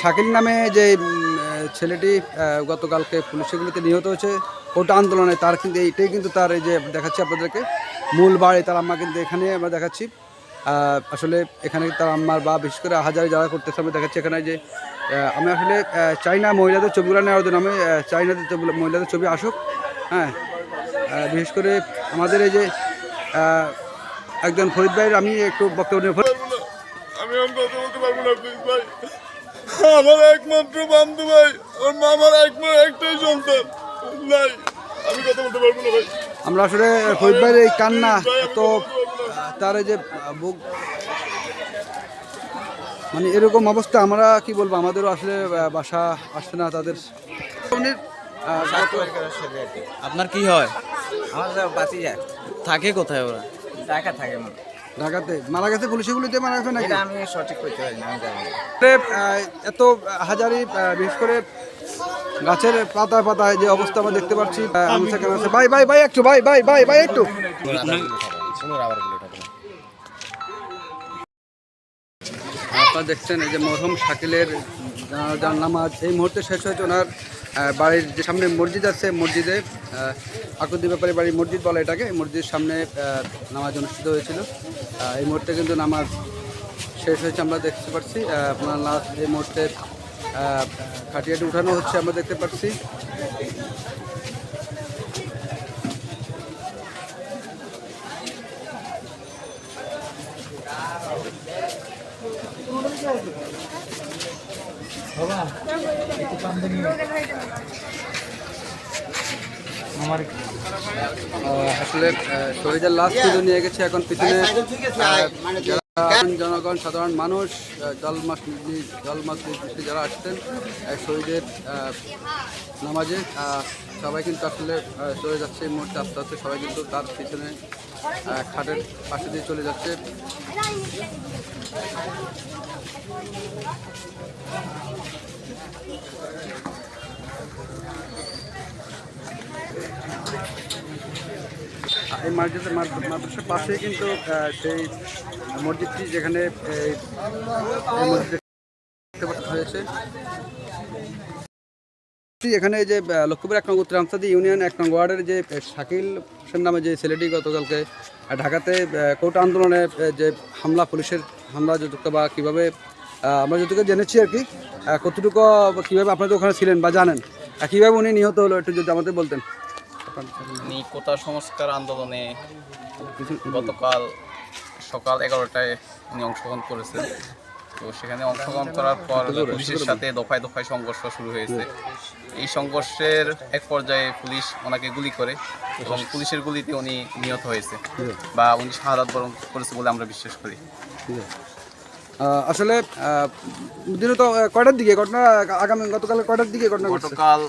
শাকিল নামে যে ছেলেটি গতকালকে পুলিশগুলিতে নিহত হয়েছে ওটা আন্দোলনে তার কিন্তু এইটাই কিন্তু তার এই যে দেখাচ্ছি আপনাদেরকে মূল বাড়ি তার আম্মা কিন্তু এখানে আমরা দেখাচ্ছি। আসলে এখানে তার আম্মার বা বিশেষ করে হাজারে যারা করতেছে আমি দেখাচ্ছি এখানে যে আমি আসলে আহ, চাই না মহিলাদের ছবিগুলো নেওয়ার জন্য আমি আহ, চাই না মহিলাদের ছবি আসুক হ্যাঁ। বিশেষ করে আমাদের এই যে একজন ফরিদ ভাইয়ের আমি একটু বক্তব্য নিয়ে আমি বলতে পারব না ভাই। আমার একমাত্র বান্ধব ভাই ওর মামার একমাত্র একটাই সন্তান। নাই আমি কথা বলতে পারব না ভাই। আমরা আসলে ফরিদ ভাইয়ের এই কান্না তো তার যে বুক মানে এরকম অবস্থা আমরা কি বলব আমাদেরও আসলে বাসা আসছে না তাদের। আপনার কি হয়? আমার বাঁচি যায়। থাকে কোথায় ওরা? টাকা থাকে না ঢাকাতে? মারা গেছে পুলিশগুলিতে মারা গেছে নাকি? এটা আমি সঠিক করতে পারি না। এত হাজারি বিশেষ করে গাছের পাতায় পাতায় যে অবস্থা আমরা দেখতে পাচ্ছি আমি সেখানে আছে ভাই ভাই ভাই একটু ভাই ভাই ভাই ভাই একটু। আপনারা দেখছেন এই যে মরহম শাকিলের জানাজার নামাজ এই মুহূর্তে শেষ হয়েছে ওনার বাড়ির যে সামনে মসজিদ আছে, মসজিদে আকুদি ব্যাপারে বাড়ির মসজিদ বলে এটাকে মসজিদের সামনে নামাজ অনুষ্ঠিত হয়েছিল। এই মুহূর্তে কিন্তু নামাজ শেষ হয়েছে, আমরা দেখতে পাচ্ছি আপনার লাশ এই মুহূর্তে খাটিয়াটি উঠানো হচ্ছে, আমরা দেখতে পাচ্ছি। আসলে শরীরের লাস্ট নিয়ে গেছে এখন পিছনে যারা জনগণ সাধারণ মানুষ জলমাস জলমাস নির্দিষ্ট যারা আসছেন আহ, শহীদের নামাজে সবাই কিন্তু আসলে চলে যাচ্ছে এই মুহূর্তে আস্তে আস্তে সবাই কিন্তু তার পিছনে খাটের পাশে দিয়ে চলে যাচ্ছে। এই মাদ্রাসা মাদ্রাসার পাশে কিন্তু সেই মসজিদটি যেখানে এখানে যে লক্ষ্মীপুর এক নং উত্তর ইউনিয়ন এক নং ওয়ার্ডের যে শাকিল হোসেন নামে যে ছেলেটি গতকালকে ঢাকাতে কোটা আন্দোলনে যে হামলা, পুলিশের হামলা যুক্ত বা কীভাবে আমরা যতটুকু জেনেছি আর কি কতটুকু, কীভাবে আপনাদের ওখানে ছিলেন বা জানেন কীভাবে উনি নিহত হলো একটু যদি আমাদের বলতেন। উনি কোটা সংস্কার আন্দোলনে গতকাল সকাল এগারোটায় উনি অংশগ্রহণ করেছেন। তো সেখানে অংশগ্রহণ করার পর পুলিশের সাথে দফায় দফায় সংঘর্ষ শুরু হয়েছে। এই সংঘর্ষের এক পর্যায়ে পুলিশ ওনাকে গুলি করে এবং পুলিশের গুলিতে উনি নিহত হয়েছে বা উনি শাহাদাত বরণ করেছে বলে আমরা বিশ্বাস করি। আসলে আহ, দিনত আহ, কয়টার দিকে ঘটনা? আগামী গতকাল কয়টার দিকে ঘটনা গতকাল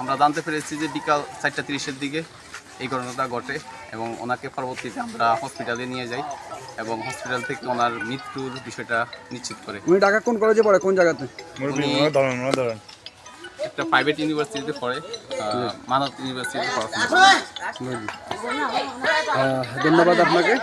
আমরা জানতে পেরেছি যে বিকাল চারটা তিরিশের দিকে এই ঘটনাটা ঘটে এবং ওনাকে পরবর্তীতে আমরা হসপিটালে নিয়ে যাই এবং হসপিটাল থেকে ওনার মৃত্যুর বিষয়টা নিশ্চিত করে। উনি ঢাকা কোন কলেজে পড়ে? কোন জায়গাতে? একটা প্রাইভেট ইউনিভার্সিটিতে পড়ে মানব ইউনিভার্সিটিতে পড়াশোনা ধন্যবাদ আপনাকে।